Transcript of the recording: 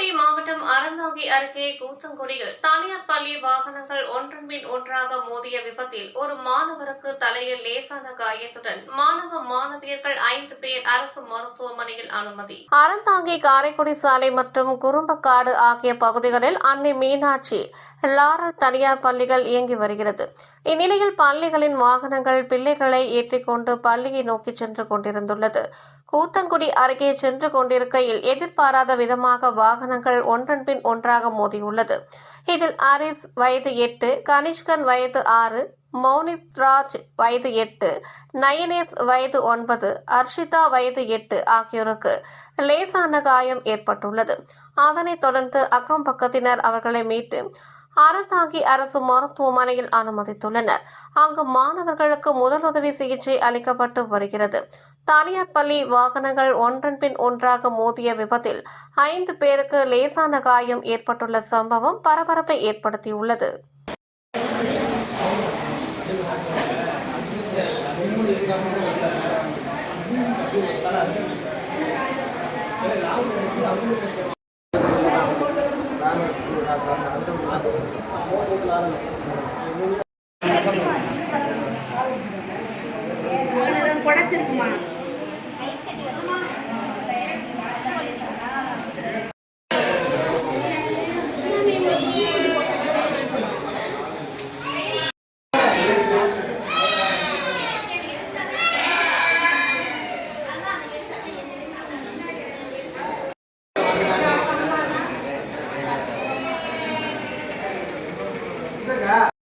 கோடி மாவட்டம் அறந்தாங்கி அருகே கூத்தங்குடியில் தனியார் பள்ளி வாகனங்கள் ஒன்றன் பின் ஒன்றாக மோதிய விபத்தில் ஒரு மாணவருக்கு தலையில் லேசான காயத்துடன் மாணவ மாணவியர்கள் ஐந்து பேர் அரசு மருத்துவமனையில் அனுமதி. அறந்தாங்கி காரைக்குடி சாலை மற்றும் குறும்பக்காடு ஆகிய பகுதிகளில் அன்னை மீனாட்சி லாரல் தனியார் பள்ளிகள் இயங்கி வருகிறது. இந்நிலையில் பள்ளிகளின் வாகனங்கள் பிள்ளைகளை ஏற்றிக்கொண்டு பள்ளியை நோக்கி சென்று கொண்டிருந்துள்ளது. கூத்தங்குடி அருகே சென்று கொண்டிருக்கையில் எதிர்பாராத விதமாக வாகனங்கள் ஒன்றன் பின் ஒன்றாக மோதியுள்ளது. இதில் ஹரிஸ் வயது எட்டு கனிஷ்கன் வயது ஆறு மௌனித்ராஜ் வயது எட்டு நயனேஸ் வயது ஒன்பது அர்ஷிதா வயது எட்டு ஆகியோருக்கு லேசான காயம் ஏற்பட்டுள்ளது. அதனைத் தொடர்ந்து அக்கம் பக்கத்தினர் அவர்களை மீட்டு அறந்தாங்கி அரசு மருத்துவமனையில் அனுமதித்துள்ளனர். அங்கு மாணவர்களுக்கு முதலுதவி சிகிச்சை அளிக்கப்பட்டு வருகிறது. தனியார் பள்ளி வாகனங்கள் ஒன்றன் பின் ஒன்றாக மோதிய விபத்தில் ஐந்து பேருக்கு லேசான காயம் ஏற்பட்டுள்ள சம்பவம் பரபரப்பை ஏற்படுத்தியுள்ளது. அவ்வளோதான் குடைச்சிருக்குமா இருக்கா